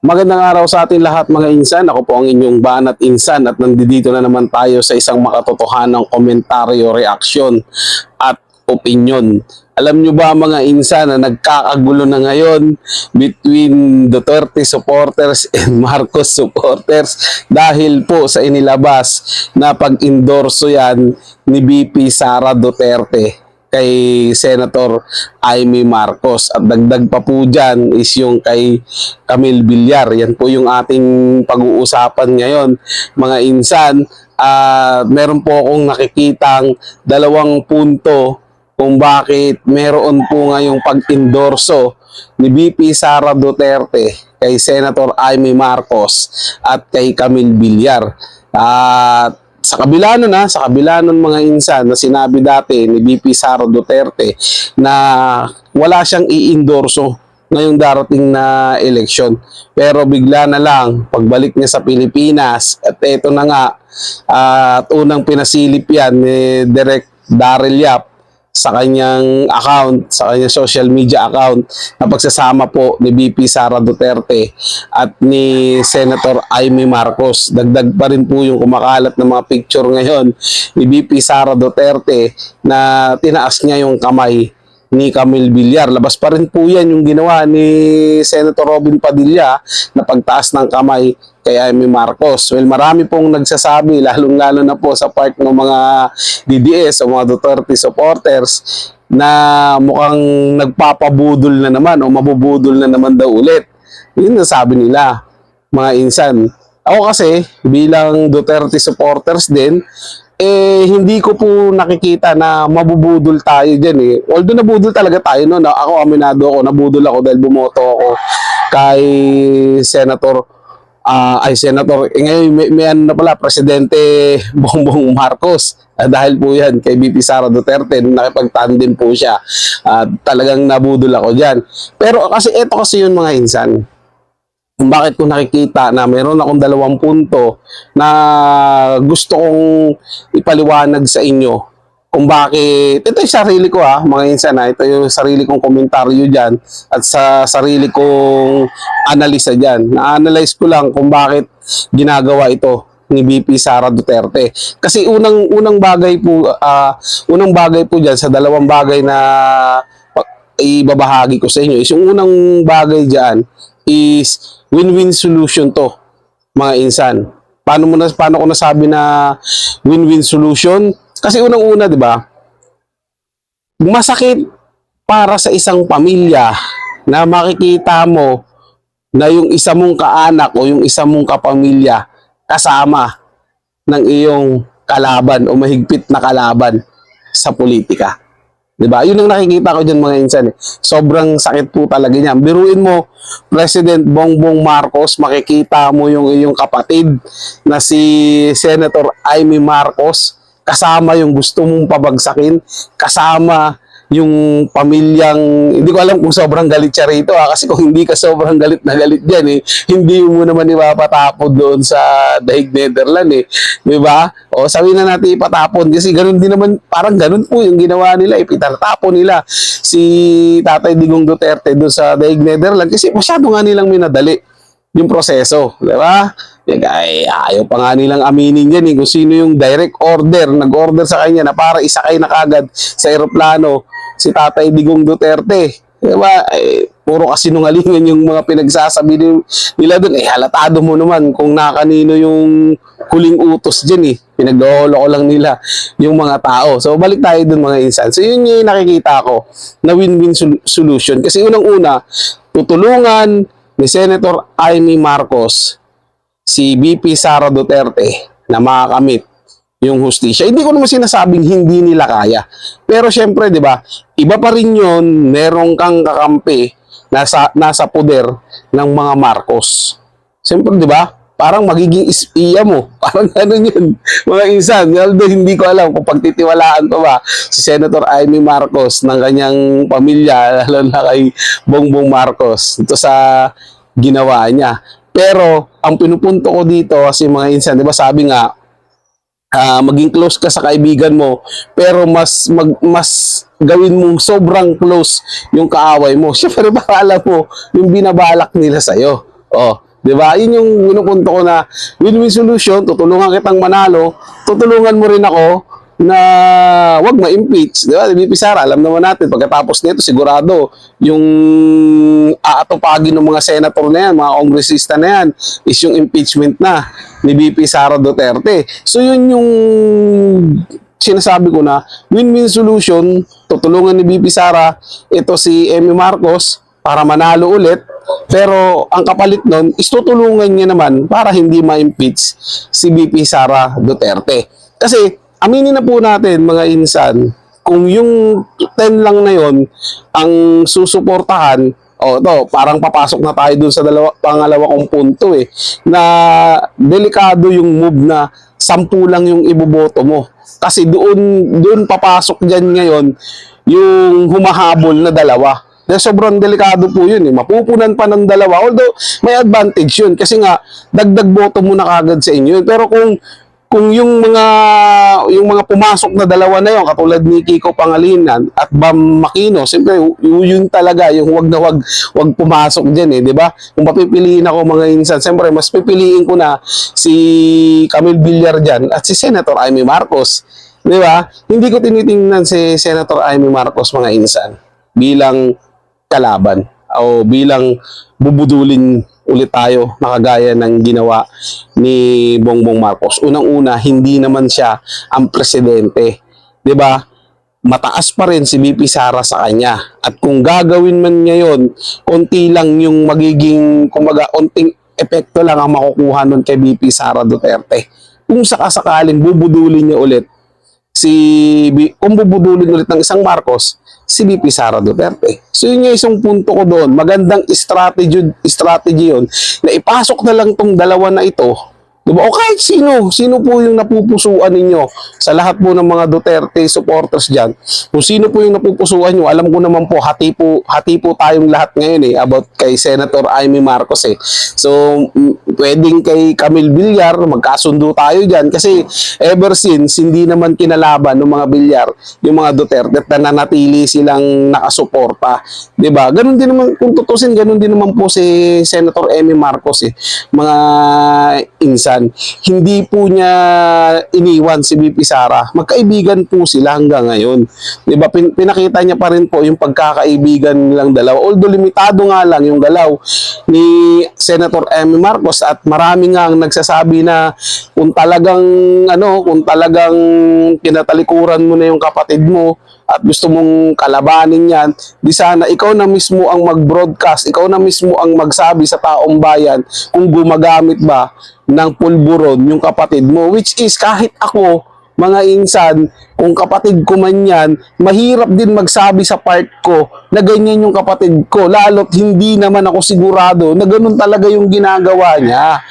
Magandang araw sa ating lahat mga insan. Ako po ang inyong banat insan at nandito na naman tayo sa isang makatotohanang komentaryo, reaksyon at opinion. Alam nyo ba mga insan na nagkakagulo na ngayon between Duterte supporters and Marcos supporters dahil po sa inilabas na pag-endorso yan ni BP Sara Duterte kay Senator Amy Marcos. At dagdag pa po dyan is yung kay Camille Villar. Yan po yung ating pag-uusapan ngayon. Mga insan, ah meron po akong nakikitang dalawang punto kung bakit meron po ngayong pag-endorso ni BP Sara Duterte kay Senator Amy Marcos at kay Camille Villar. At sa kabila nun ha, sa kabila nun mga insan na sinabi dati ni BP Sara Duterte na wala siyang i-endorso ngayong darating na eleksyon. Pero bigla na lang, pagbalik niya sa Pilipinas, at eto na nga, at unang pinasilip yan ni Direk Daryl Yap sa kanyang account, sa kanyang social media account na pagsasama po ni BP Sara Duterte at ni Senator Amy Marcos. Dagdag pa rin po yung kumakalat ng mga picture ngayon ni BP Sara Duterte na tinaas niya yung kamay ni Camille Villar. Labas pa rin po yan yung ginawa ni Senator Robin Padilla na pagtaas ng kamay kay Amy Marcos. Well, marami pong nagsasabi, lalong-lalo na po sa part ng mga DDS o mga Duterte supporters na mukhang nagpapabudol na naman o mabubudol na naman daw ulit. Yun ang sabi nila, mga insan. Ako kasi, bilang Duterte supporters din, eh hindi ko po nakikita na mabubudol tayo dyan eh. Although nabudol talaga tayo no, na ako aminado ako, nabudol ako dahil bumoto ako kay Senator ah ay Senator, eh, ngayon may, may ano na pala, Presidente Bongbong Marcos. Ah, dahil po yan kay BP Sara Duterte, nakipag-tandem po siya. Ah, talagang nabudol ako dyan. Pero kasi ito kasi yung mga insan kung bakit ko nakikita na meron akong dalawang punto na gusto kong ipaliwanag sa inyo kung bakit, ito yung sarili ko ha, mga insan ha, ito yung sarili kong komentaryo dyan at sa sarili kong analisa dyan. Na-analyze ko lang kung bakit ginagawa ito ni BP Sara Duterte. Kasi unang unang bagay po ah, unang bagay po diyan sa dalawang bagay na ibabahagi ko sa inyo is yung unang bagay diyan is win-win solution to mga insan. Paano mo na paano ko nasabi na win-win solution? Kasi unang-una, 'di ba? Masakit para sa isang pamilya na makikita mo na yung isa mong kaanak o yung isa mong kapamilya kasama ng iyong kalaban o mahigpit na kalaban sa politika. 'Di ba? Yun ang nakikita ko diyan mga insan. Eh. Sobrang sakit po talaga niyan. Biruin mo President Bongbong Marcos, makikita mo yung iyong kapatid na si Senator Amy Marcos kasama yung gusto mong pabagsakin, kasama yung pamilyang, hindi ko alam kung sobrang galit siya rito ha, kasi kung hindi ka sobrang galit na galit dyan eh, hindi mo naman ipapatapon doon sa Dahig Netherland eh, di ba? O sabihin na natin ipatapon kasi ganun din naman, parang ganun po yung ginawa nila, ipitatapon nila si Tatay Digong Duterte doon sa Dahig Netherland kasi masyado nga nilang minadali yung proseso, di ba? Ay, ayaw pa nga nilang aminin yan eh, kung sino yung direct order, nag-order sa kanya na para isakay na kagad sa eroplano si Tatay Digong Duterte. Di ba? Eh, puro kasinungalingan yung mga pinagsasabi ni- nila doon. Eh, halatado mo naman kung nakanino yung huling utos dyan eh. Pinaglolo ko lang nila yung mga tao. So, balik tayo dun mga insan. So, yun yung nakikita ko na win-win sol- solution. Kasi unang-una, tutulungan ni Senator Amy Marcos si BP Sara Duterte na makakamit yung hustisya. Hindi ko naman sinasabing hindi nila kaya. Pero syempre, 'di ba? Iba pa rin 'yon, merong kang kakampi nasa nasa poder ng mga Marcos. Siyempre, 'di ba? Parang magiging ispiya mo. Parang ganun yun. Mga insan. Although hindi ko alam kung pagtitiwalaan ko ba si Senator Amy Marcos ng kanyang pamilya, lalo na kay Bongbong Marcos. Ito sa ginawa niya. Pero, ang pinupunto ko dito kasi mga insan, di ba sabi nga, ah, maging close ka sa kaibigan mo, pero mas mag, mas gawin mong sobrang close yung kaaway mo. Syempre, baka alam mo yung binabalak nila sa'yo. Oh, 'Di ba? Yun yung pinupunto ko na win-win solution, tutulungan kitang manalo, tutulungan mo rin ako na wag ma-impeach, 'di ba? VP Sara, alam naman natin pagkatapos nito sigurado yung aatupagin ng mga senator na yan, mga kongresista na yan is yung impeachment na ni VP Sara Duterte. So yun yung sinasabi ko na win-win solution, tutulungan ni VP Sara, ito si Amy Marcos para manalo ulit, pero ang kapalit nun is tutulungan niya naman para hindi ma-impeach si VP Sara Duterte. Kasi aminin na po natin mga insan, kung yung 10 lang na yon ang susuportahan, o to, parang papasok na tayo dun sa dalawa, pangalawa kong punto eh, na delikado yung move na sampu lang yung iboboto mo. Kasi doon, doon papasok dyan ngayon yung humahabol na dalawa. Dahil sobrang delikado po yun eh. Mapupunan pa ng dalawa. Although may advantage yun kasi nga dagdag boto mo na kagad sa inyo. Pero kung kung yung mga yung mga pumasok na dalawa na yon katulad ni Kiko Pangalinan at Bam Makino, siyempre yun talaga yung wag na wag wag pumasok diyan eh, 'di ba? Kung papipiliin ako mga insan, siyempre mas pipiliin ko na si Camille Villar diyan at si Senator Amy Marcos. 'Di ba? Hindi ko tinitingnan si Senator Amy Marcos mga insan bilang kalaban o bilang bubudulin ulit tayo na kagaya ng ginawa ni Bongbong Marcos. Unang-una, hindi naman siya ang presidente. 'Di ba? Mataas pa rin si BP Sara sa kanya. At kung gagawin man niya yon, konti lang yung magiging, kumbaga, konting epekto lang ang makukuha nun kay BP Sara Duterte. Kung sakasakaling bubudulin niya ulit si kung bubudulin ulit ng isang Marcos, si BP Sara Duterte. So yun yung isang punto ko doon. Magandang strategy, strategy yun na ipasok na lang tong dalawa na ito. Diba? O kahit sino, sino po yung napupusuan ninyo sa lahat po ng mga Duterte supporters dyan. Kung sino po yung napupusuan nyo, alam ko naman po, hati po, hati po tayong lahat ngayon eh, about kay Senator Amy Marcos eh. So, mm, pwedeng kay Camille Villar, magkasundo tayo dyan kasi ever since, hindi naman kinalaban ng mga Villar, yung mga Duterte at nananatili silang nakasuporta. ba? Ganun din naman, kung tutusin, ganun din naman po si Senator Amy Marcos eh. Mga insan, hindi po niya iniwan si BP Sara. Magkaibigan po sila hanggang ngayon. 'Di ba? Pin- pinakita niya pa rin po yung pagkakaibigan nilang dalawa. Although limitado nga lang yung galaw ni Senator Amy Marcos at marami nga ang nagsasabi na kung talagang ano, kung talagang kinatalikuran mo na yung kapatid mo at gusto mong kalabanin yan, di sana ikaw na mismo ang mag-broadcast, ikaw na mismo ang magsabi sa taong bayan kung gumagamit ba ng pulburon yung kapatid mo. Which is kahit ako, mga insan, kung kapatid ko man yan, mahirap din magsabi sa part ko na ganyan yung kapatid ko. Lalo't hindi naman ako sigurado na ganun talaga yung ginagawa niya.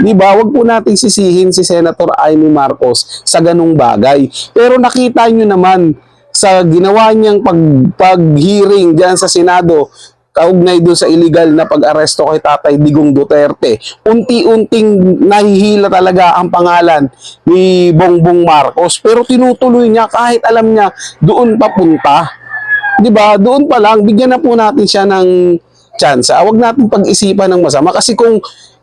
Di ba? Huwag po nating sisihin si Senator Amy Marcos sa ganung bagay. Pero nakita nyo naman sa ginawa niyang pag, pag-hearing diyan sa Senado, kaugnay doon sa illegal na pag-aresto kay Tatay Digong Duterte, unti-unting nahihila talaga ang pangalan ni Bongbong Marcos. Pero tinutuloy niya kahit alam niya doon papunta. 'Di ba? Doon pa lang bigyan na po natin siya ng chance. Ah, Huwag natin pag-isipan ng masama kasi kung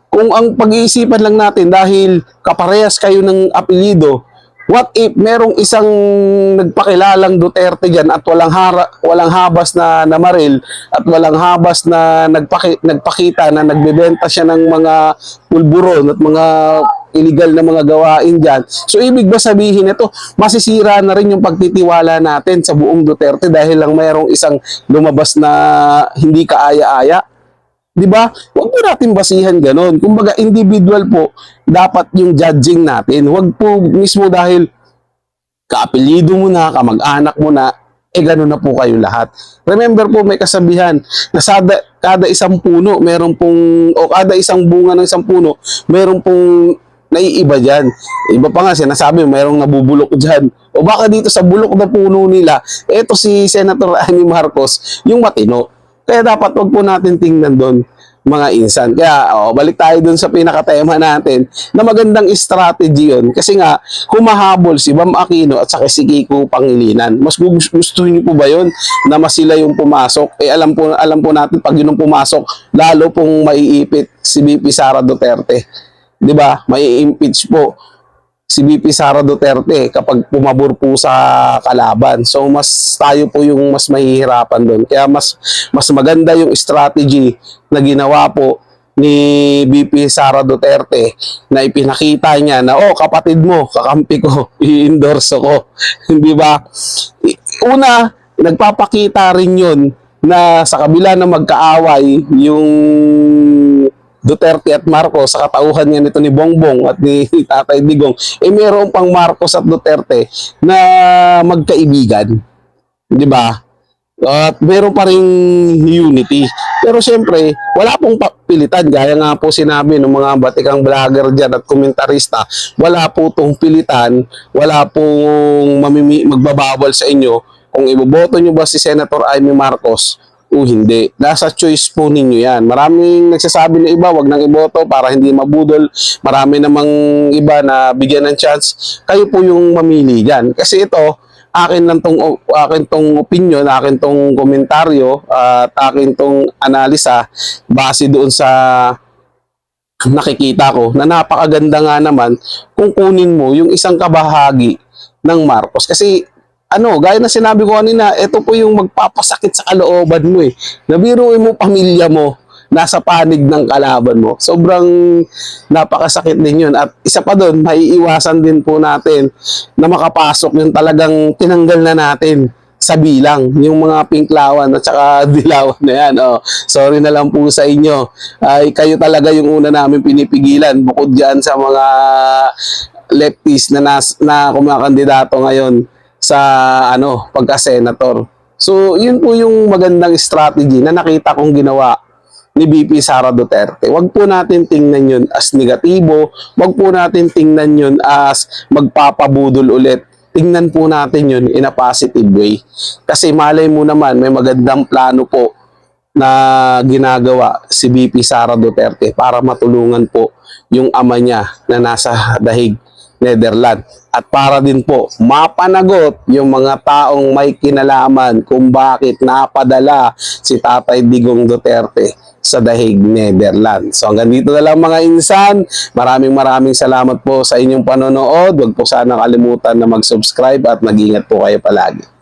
kung ang pag-iisipan lang natin dahil kaparehas kayo ng apelyido, what if merong isang nagpakilalang Duterte diyan at walang hara, walang habas na namaril at walang habas na nagpaki, nagpakita na nagbebenta siya ng mga pulburon at mga illegal na mga gawain diyan. So ibig ba sabihin ito, masisira na rin yung pagtitiwala natin sa buong Duterte dahil lang mayroong isang lumabas na hindi kaaya-aya? 'Di ba? Huwag po natin basihan ganun. Kumbaga individual po dapat yung judging natin. Huwag po mismo dahil kaapelyido mo na, kamag-anak mo na, eh ganun na po kayo lahat. Remember po may kasabihan na sada, kada isang puno, meron pong, o kada isang bunga ng isang puno, meron pong naiiba dyan. Iba pa nga, sinasabi, mayroong nabubulok dyan. O baka dito sa bulok na puno nila, eto si Senator Amy Marcos, yung matino. Kaya dapat wag po natin tingnan doon mga insan. Kaya, oh, balik tayo dun sa pinakatema natin na magandang strategy yun. Kasi nga, humahabol si Bam Aquino at saka si Kiko Pangilinan. Mas gu- gusto niyo po ba yun na mas sila yung pumasok? Eh, alam po, alam po natin, pag yun ang pumasok, lalo pong maiipit si BP Sara Duterte. 'Di ba? May impeach po si BP Sara Duterte kapag pumabor po sa kalaban. So mas tayo po yung mas mahihirapan doon. Kaya mas mas maganda yung strategy na ginawa po ni BP Sara Duterte na ipinakita niya na oh kapatid mo kakampi ko i-endorse ko hindi ba una nagpapakita rin yun na sa kabila na magkaaway yung Duterte at Marcos sa katauhan niya nito ni Bongbong at ni Tatay Digong, eh meron pang Marcos at Duterte na magkaibigan. Di ba? At meron pa rin unity. Pero siyempre, wala pong pilitan. Gaya nga po sinabi ng mga batikang vlogger dyan at komentarista, wala po tong pilitan, wala pong mamimi- magbabawal sa inyo kung iboboto nyo ba si Senator Amy Marcos o hindi. Nasa choice po ninyo yan. Maraming nagsasabi na iba, wag nang iboto para hindi mabudol. Marami namang iba na bigyan ng chance. Kayo po yung mamili dyan. Kasi ito, akin lang tong akin tong opinion, akin tong komentaryo at akin tong analisa base doon sa nakikita ko na napakaganda nga naman kung kunin mo yung isang kabahagi ng Marcos kasi ano, gaya na sinabi ko kanina, ito po yung magpapasakit sa kalooban mo eh. Nabiruin mo pamilya mo, nasa panig ng kalaban mo. Sobrang napakasakit din yun. At isa pa doon, maiiwasan din po natin na makapasok yung talagang tinanggal na natin sa bilang, yung mga pinklawan at saka dilawan na yan. Oh, sorry na lang po sa inyo. Ay, kayo talaga yung una namin pinipigilan bukod dyan sa mga lefties na, nas, na kumakandidato ngayon sa ano pagka-senator. So, yun po yung magandang strategy na nakita kong ginawa ni BP Sara Duterte. Huwag po natin tingnan yun as negatibo. Huwag po natin tingnan yun as magpapabudol ulit. Tingnan po natin yun in a positive way. Kasi malay mo naman, may magandang plano po na ginagawa si BP Sara Duterte para matulungan po yung ama niya na nasa dahig Netherlands. At para din po mapanagot yung mga taong may kinalaman kung bakit napadala si Tatay Digong Duterte sa dahig Netherlands. So hanggang dito na lang mga insan. Maraming maraming salamat po sa inyong panonood. Huwag po sana kalimutan na mag-subscribe at mag-ingat po kayo palagi.